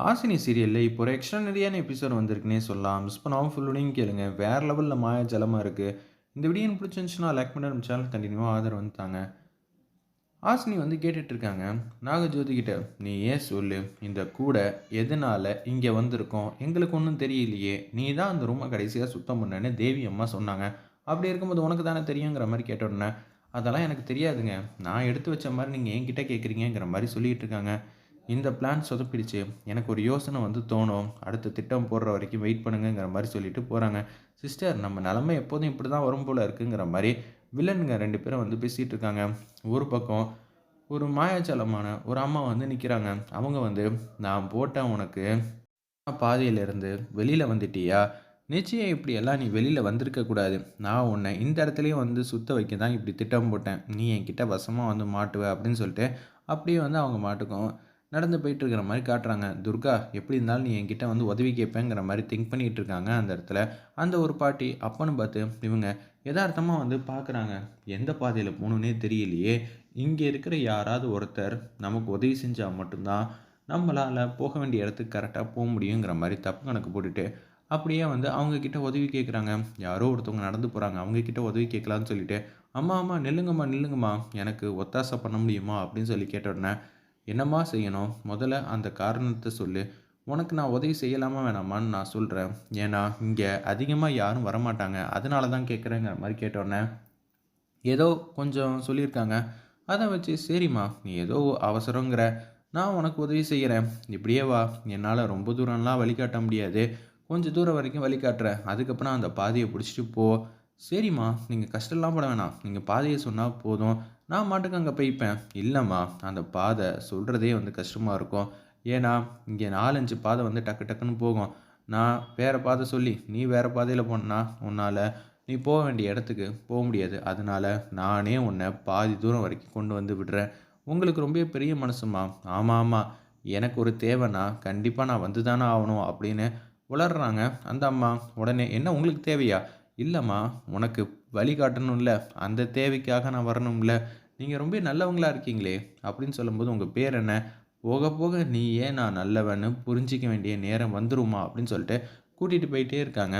ஆசினி சீரியலில் இப்போ ஒரு எக்ஸ்ட்ரானரியான எபிசோட் வந்திருக்குன்னே சொல்லலாம். மிஸ் பண்ணாமல் ஃபுல்லுடையும் கேளுங்க. வேறு லெவலில் மாயாஜலமாக இருக்குது இந்த வீடியோ எனக்கு பிடிச்சிருந்துச்சுன்னா லைக் பண்ணி நம்ம சேனல் கண்டினியூவாக ஆதரவு வந்துட்டாங்க ஆசினி வந்து கேட்டுட்ருக்காங்க நாகஜோதி கிட்ட நீ ஏன் சொல்லு? இந்த கூடை எதனால் இங்கே வந்திருக்கோம்? எங்களுக்கு ஒன்றும் தெரியலையே. நீ தான் அந்த ரூமை கடைசியாக சுத்தம் பண்ணேன்னு தேவி அம்மா சொன்னாங்க. அப்படி இருக்கும்போது உனக்கு தானே தெரியுங்கிற மாதிரி கேட்ட உடனே அதெல்லாம் எனக்கு தெரியாதுங்க. நான் எடுத்து வச்ச மாதிரி நீங்கள் என்கிட்ட கேட்குறீங்கிற மாதிரி சொல்லிகிட்டு இருக்காங்க. இந்த பிளான் சொதப்பிடுச்சு. எனக்கு ஒரு யோசனை வந்து தோணும். அடுத்த திட்டம் போடுற வரைக்கும் வெயிட் பண்ணுங்கிற மாதிரி சொல்லிட்டு போகிறாங்க சிஸ்டர் நம்ம நிலமை எப்போதும் இப்படி தான் வரும் போல் இருக்குங்கிற மாதிரி வில்லனுங்க ரெண்டு பேரும் வந்து பேசிகிட்டு இருக்காங்க. ஒரு பக்கம் ஒரு மாயாச்சலமான ஒரு அம்மா வந்து நிற்கிறாங்க அவங்க வந்து நான் போட்டேன் உனக்கு. பாதையிலேருந்து வெளியில் வந்துட்டியா? நிச்சயம் இப்படி எல்லாம் நீ வெளியில் வந்திருக்கக்கூடாது நான் உன்னை இந்த இடத்துலையும் வந்து சுத்த வைக்க தான் இப்படி திட்டம் போட்டேன். நீ என்கிட்ட வசமாக வந்து மாட்டுவ அப்படின்னு சொல்லிட்டு அப்படியே வந்து அவங்க மாட்டுக்கும். நடந்து போயிட்டு இருக்கிற மாதிரி காட்டுறாங்க. துர்கா எப்படி இருந்தாலும் நீ என்கிட்ட வந்து உதவி கேட்பேங்கிற மாதிரி திங்க் பண்ணிகிட்டு இருக்காங்க அந்த இடத்துல. அந்த ஒரு பாட்டி அப்பன்னு பார்த்து இவங்க யதார்த்தமாக வந்து பார்க்குறாங்க. எந்த பாதையில் போகணுன்னே தெரியலையே. இங்கே இருக்கிற யாராவது ஒருத்தர் நமக்கு உதவி செஞ்சால் மட்டும்தான் நம்மளால் போக வேண்டிய இடத்துக்கு கரெக்டாக போக முடியுங்கிற மாதிரி தப்பு கணக்கு போட்டுட்டு அப்படியே வந்து அவங்கக்கிட்ட உதவி கேட்குறாங்க. யாரோ ஒருத்தவங்க நடந்து போகிறாங்க அவங்கக்கிட்ட உதவி கேட்கலான்னு சொல்லிட்டு அம்மா அம்மா நில்லுங்கம்மா நில்லுங்கம்மா. எனக்கு ஒத்தாசை பண்ண முடியுமா? அப்படின்னு சொல்லி கேட்ட உடனே என்னம்மா செய்யணும்? முதல்ல அந்த காரணத்தை சொல்லு. உனக்கு நான் உதவி செய்யலாமா வேணாமான்னு நான் சொல்கிறேன் ஏன்னா இங்கே அதிகமாக யாரும் வரமாட்டாங்க. அதனால தான் கேட்குறேங்கிற மாதிரி கேட்டோன்னே ஏதோ கொஞ்சம் சொல்லியிருக்காங்க. அதை வச்சு சரிம்மா நீ ஏதோ அவசரங்கிற. நான் உனக்கு உதவி செய்கிறேன் இப்படியே வா. என்னால் ரொம்ப தூரம்லாம் வழிகாட்ட முடியாது. கொஞ்சம் தூரம் வரைக்கும் வழிகாட்டுறேன் அதுக்கப்புறம் அந்த பாதையை பிடிச்சிட்டு போ. சரிம்மா நீங்கள் கஷ்டம்லாம் பட வேணாம். நீங்கள் பாதையை சொன்னால் போதும். நான் மாட்டுக்கு அங்கே போய்ப்பேன். இல்லைம்மா அந்த பாதை சொல்கிறதே வந்து கஷ்டமாக இருக்கும். ஏன்னா இங்கே நாலஞ்சு பாதை வந்து டக்கு டக்குன்னு போகும். நான் வேறு பாதை சொல்லி நீ வேறு பாதையில் போனா உன்னால் நீ போக வேண்டிய இடத்துக்கு போக முடியாது. அதனால் நானே உன்னை பாதி தூரம் வரைக்கும் கொண்டு வந்து விடுறேன். உங்களுக்கு ரொம்ப பெரிய மனசுமா ஆமாம் ஆமாம் எனக்கு ஒரு தேவைன்னா கண்டிப்பாக நான் வந்து தானே ஆகணும் அப்படின்னு உளர்றாங்க அந்த அம்மா. உடனே என்ன உங்களுக்கு தேவையா? இல்லைம்மா உனக்கு வழி காட்டணும்ல அந்த தேவைக்காக நான் வரணும்ல. நீங்கள் ரொம்ப நல்லவங்களா இருக்கீங்களே அப்படின்னு சொல்லும்போது உங்கள் பேர் என்ன? போக போக நீ ஏன் நான் நல்லவன்னு புரிஞ்சிக்க வேண்டிய நேரம் வந்துருமா? அப்படின்னு சொல்லிட்டு கூட்டிகிட்டு போயிட்டே இருக்காங்க.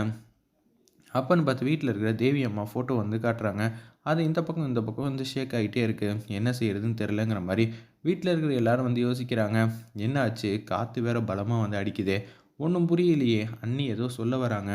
அப்பன்னு பார்த்து வீட்டில் இருக்கிற தேவி அம்மா ஃபோட்டோ வந்து காட்டுறாங்க. அது இந்த பக்கம் இந்த பக்கம் வந்து ஷேக் ஆகிட்டே இருக்குது என்ன செய்கிறதுன்னு தெரிலங்கிற மாதிரி வீட்டில் இருக்கிற எல்லாரும் வந்து யோசிக்கிறாங்க. என்ன ஆச்சு காற்று வேற பலமாக வந்து அடிக்குதே. ஒன்றும் புரியலையே. அண்ணி ஏதோ சொல்ல வராங்க.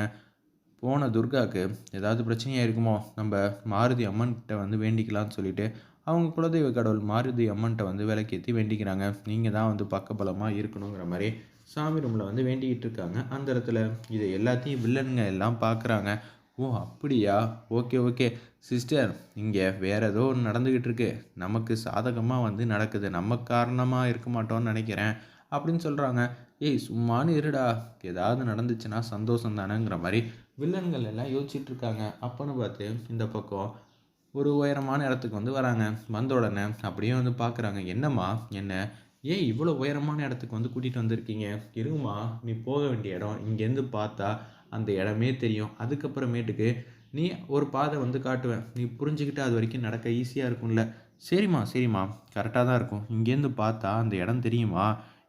போன துர்காவுக்கு ஏதாவது பிரச்சனையாக இருக்குமோ? நம்ம மாருதி அம்மன்கிட்ட வந்து வேண்டிக்கலாம்னு சொல்லிட்டு அவங்க குலதெய்வ கடவுள் மாருதி அம்மன்கிட்ட வந்து விளக்கேற்றி வேண்டிக்கிறாங்க. நீங்கள் தான் வந்து பக்கபலமாக இருக்கணுங்கிற மாதிரி சாமி ரூமில் வந்து வேண்டிக்கிட்டு இருக்காங்க. அந்த இடத்துல இதை எல்லாத்தையும் வில்லனுங்க எல்லாம் பார்க்குறாங்க ஓ அப்படியா? Okay okay. சிஸ்டர் இங்கே வேற ஏதோ ஒன்று நடந்துக்கிட்டு இருக்கு. நமக்கு சாதகமாக வந்து நடக்குது. நம்ம காரணமாக இருக்க மாட்டோம்னு நினைக்கிறேன் அப்படின்னு சொல்கிறாங்க ஏய் சும்மானு இருடா. ஏதாவது நடந்துச்சுன்னா சந்தோஷம் தானேங்கிற மாதிரி வில்லன்கள் எல்லாம் யோசிச்சுட்டு இருக்காங்க. அப்போன்னு பார்த்து இந்த பக்கம் ஒரு உயரமான இடத்துக்கு வந்து வராங்க. வந்த உடனே அப்படியே வந்து பார்க்குறாங்க. என்னம்மா? என்ன? ஏன் இவ்வளோ உயரமான இடத்துக்கு வந்து கூட்டிகிட்டு வந்திருக்கீங்க. இருமா நீ போக வேண்டிய இடம் இங்கேருந்து பார்த்தா அந்த இடமே தெரியும். அதுக்கப்புறமேட்டுக்கு நீ ஒரு பாதை வந்து காட்டுவேன். நீ புரிஞ்சுக்கிட்டு அது வரைக்கும் நடக்க ஈஸியாக இருக்கும்ல. சரிம்மா சரிம்மா. கரெக்டாக தான் இருக்கும். இங்கேருந்து பார்த்தா அந்த இடம் தெரியுமா?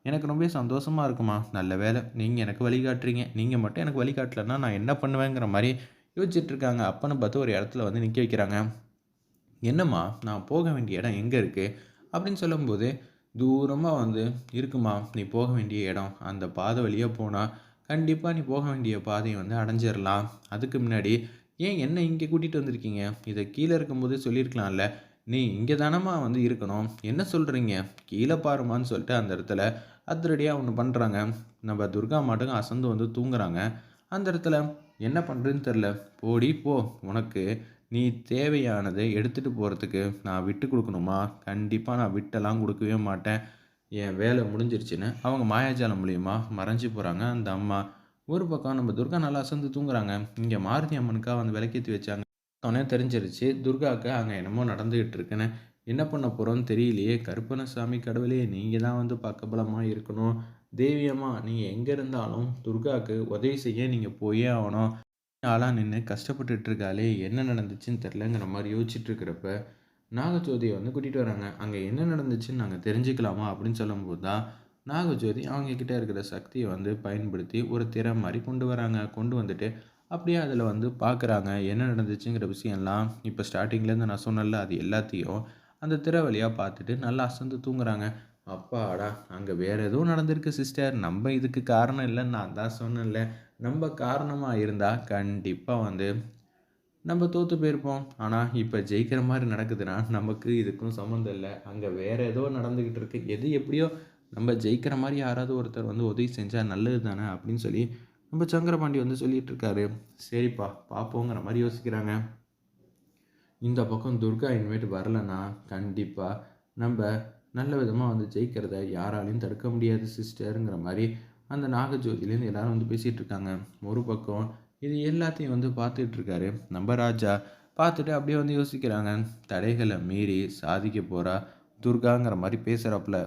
எனக்கு ரொம்ப சந்தோஷமாக இருக்குமா? நல்ல வேலை நீங்கள் எனக்கு வழிகாட்டுறீங்க நீங்கள் மட்டும் எனக்கு வழிகாட்டலன்னா நான் என்ன பண்ணுவேங்கிற மாதிரி யோசிச்சுட்டு இருக்காங்க. அப்பன்னு பார்த்து ஒரு இடத்துல வந்து நிற்க வைக்கிறாங்க. என்னம்மா? நான் போக வேண்டிய இடம் எங்கே இருக்குது அப்படின்னு சொல்லும்போது தூரமாக வந்து இருக்குமா? நீ போக வேண்டிய இடம். அந்த பாதை வழியாக போனால் கண்டிப்பாக நீ போக வேண்டிய பாதையை வந்து அடைஞ்சிடலாம். அதுக்கு முன்னாடி ஏன் என்ன இங்கே கூட்டிகிட்டு வந்திருக்கீங்க? இதை கீழே இருக்கும்போது சொல்லியிருக்கலாம்ல. நீ இங்கே தானம்மா வந்து இருக்கணும். என்ன சொல்கிறீங்க கீழே பாருமான்னு சொல்லிட்டு அந்த இடத்துல அதிரடியாக ஒன்று பண்ணுறாங்க நம்ம துர்கா மாட்டுக்கும் அசந்து வந்து தூங்குறாங்க. அந்த இடத்துல என்ன பண்ணுறதுன்னு தெரில போடி போ. உனக்கு நீ தேவையானதை எடுத்துகிட்டு போகிறதுக்கு நான் விட்டு கொடுக்கணுமா? கண்டிப்பாக நான் விட்டெல்லாம் கொடுக்கவே மாட்டேன். என் வேலை முடிஞ்சிருச்சுன்னு அவங்க மாயாஜாலம் மூலியமாக மறைஞ்சு போகிறாங்க அந்த அம்மா. ஒரு பக்கம் நம்ம துர்கா நல்லா அசந்து தூங்குறாங்க. இங்கே மாருதி அம்மனுக்காக வந்து விளக்கேற்றி வச்சாங்க. உடனே தெரிஞ்சிருச்சு துர்காவுக்கு அங்கே என்னமோ நடந்துகிட்டு இருக்குன்னு என்ன பண்ண போகிறோன்னு தெரியலையே. கருப்பணசாமி கடவுளே நீங்கள் தான் வந்து பக்கபலமாக இருக்கணும். தேவியம்மா நீங்கள் எங்கே இருந்தாலும் துர்காவுக்கு உதவி செய்ய நீங்கள் போயே ஆகணும். ஆளாக நின்று கஷ்டப்பட்டுட்டு இருக்காளே என்ன நடந்துச்சுன்னு தெரிலங்கிற மாதிரி யோசிச்சுட்டு இருக்கிறப்ப நாகஜோதியை வந்து கூட்டிகிட்டு வராங்க. அங்கே என்ன நடந்துச்சுன்னு நாங்கள் தெரிஞ்சுக்கலாமா அப்படின்னு சொல்லும்போது தான் நாகஜோதி அவங்கக்கிட்ட இருக்கிற சக்தியை வந்து பயன்படுத்தி ஒரு திற மாதிரி கொண்டு வராங்க. கொண்டு வந்துட்டு அப்படியே அதில் வந்து பார்க்குறாங்க என்ன நடந்துச்சுங்கிற விஷயம்லாம் இப்போ ஸ்டார்டிங்லேருந்து நான் சொன்னல அது எல்லாத்தையும் அந்த திரை வழியாக பார்த்துட்டு நல்லா அசந்து தூங்குறாங்க. அப்பாடா அங்கே வேறு எதுவும் நடந்திருக்கு சிஸ்டர் நம்ம இதுக்கு காரணம் இல்லைன்னு நான் தான் சொன்னேன்ல. நம்ம காரணமாக இருந்தால் கண்டிப்பாக வந்து நம்ம தோற்று போயிருப்போம். ஆனால் இப்போ ஜெயிக்கிற மாதிரி நடக்குதுன்னா நமக்கு இதுக்கும் சம்மந்தம் இல்லை. அங்கே வேறு ஏதோ நடந்துக்கிட்டு இருக்கு. எது எப்படியோ நம்ம ஜெயிக்கிற மாதிரி யாராவது ஒருத்தர் வந்து உதவி செஞ்சால் நல்லது தானே அப்படின்னு சொல்லி நம்ம சங்கரபாண்டி வந்து சொல்லிட்டு இருக்காரு. சரிப்பா பார்ப்போங்கிற மாதிரி யோசிக்கிறாங்க. இந்த பக்கம் துர்கா இனிமேட்டு வரலன்னா கண்டிப்பாக நம்ம நல்ல விதமாக வந்து ஜெயிக்கிறத யாராலையும் தடுக்க முடியாது சிஸ்டருங்கிற மாதிரி அந்த நாகஜோதிலேருந்து எல்லாரும் வந்து பேசிகிட்டு இருக்காங்க. ஒரு பக்கம் இது எல்லாத்தையும் வந்து பார்த்துட்டு இருக்காரு. நம்ம ராஜா பார்த்துட்டு அப்படியே வந்து யோசிக்கிறாங்க. தடைகளை மீறி சாதிக்க போகிறா துர்காங்கிற மாதிரி பேசுகிறப்பல